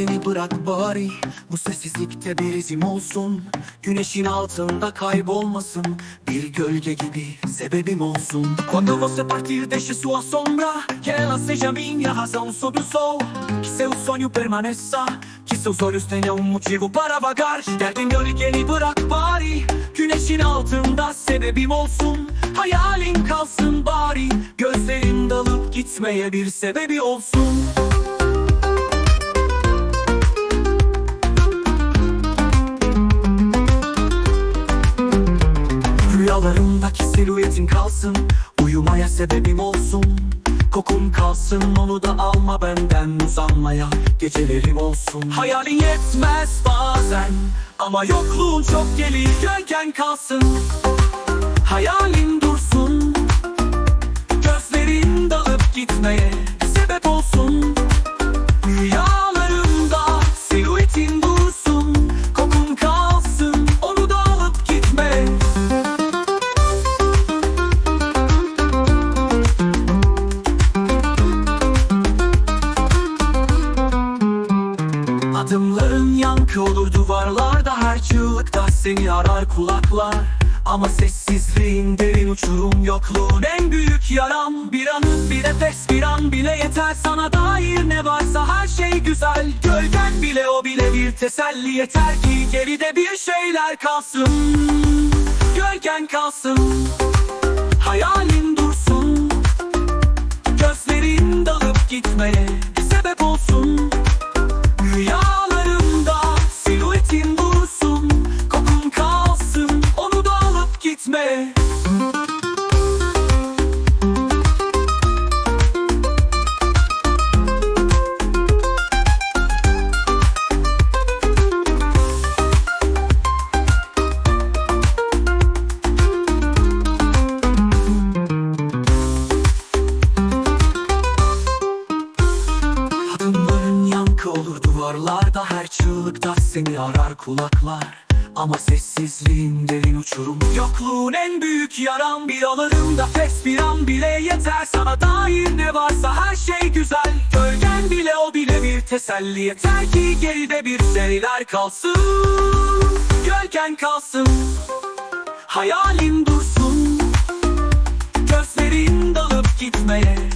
bırak bari. Bu sessizlikte bir izim olsun. Güneşin altında kaybolmasın. Bir gölge gibi sebebim olsun. Quando você partir deixe sua sombra. Que ela seja minha razão sobre o sol Que seu sonho permaneça Que seus olhos tenham um motivo para vagar. Derdin gölgeni bırak bari. Güneşin altında sebebim olsun. Hayalin kalsın bari. Gözlerin dalıp gitmeye bir sebebi olsun silüetin kalsın. Uyumaya sebebim olsun. Kokun kalsın onu da alma benden uzanmaya Gecelerim olsun. Hayalin yetmez bazen Ama yokluğun çok gelir gölgen kalsın. Hayalin dursun Gözlerin dalıp gitmeye Adımların yankı olur duvarlarda. Her çığlıkta seni arar kulaklar. Ama sessizliğin derin uçurum yokluğun. En büyük yaram Bir anın bir nefes bir an bile yeter. Sana dair ne varsa her şey güzel. Gölgen bile o bile bir teselli. Yeter ki geride bir şeyler kalsın. Gölgen kalsın Adımların yankı olur duvarlarda Her çığlıkta seni arar kulaklar Ama sessizliğin derin uçurum. Yokluğun en büyük yaram. Bir alarımda fes bir an bile yeter. Sana dair ne varsa her şey güzel. Gölgen bile o bile bir teselli. Yeter ki geride bir şeyler kalsın. Gölgen kalsın. Hayalin dursun. Gözlerin dalıp gitmeye